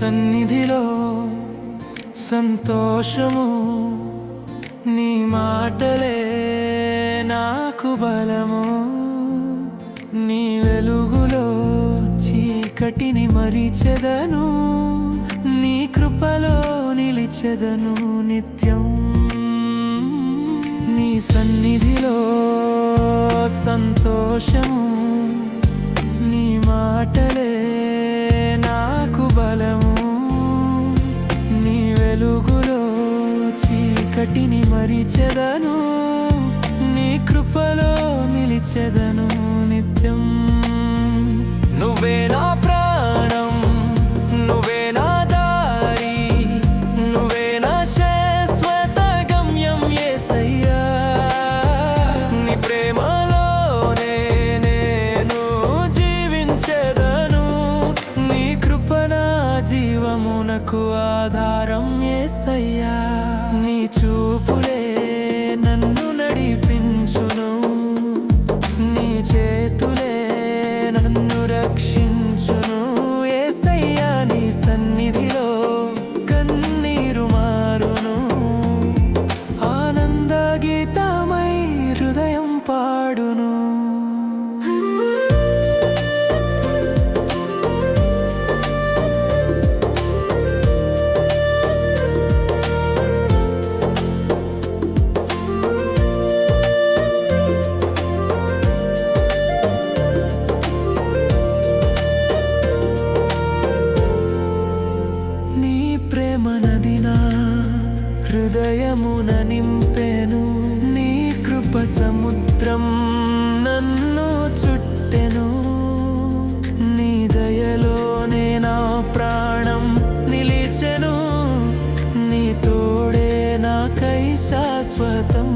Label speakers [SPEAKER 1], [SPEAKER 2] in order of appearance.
[SPEAKER 1] సన్నిధిలో సంతోషము నీ మాటలే నాకు బలము. నీ వెలుగులో చీకటిని మరిచెదను నీ కృపలో నిలిచెదను నిత్యం. నీ సన్నిధిలో సంతోషము నీ మాటలే నాకు బలము. వెలుగులో చీకటిని మరిచెదను నీ కృపలో నిలిచెదను నిత్యం. నువ్వే నా ప్రాణం నువ్వే నా దారి నువ్వే నా శాశ్వత గమ్యం ఏసయ్యా. నీ ప్రేమ నాకు ఆధారం ఏసయ్యా. ప్రేమ నదినా హృదయమున నింపెను. నీ కృప సముద్రం నన్ను చుట్టెను. నీ దయలో నా ప్రాణం నిలిచెను. నీ తోడే నా కై శాశ్వతం.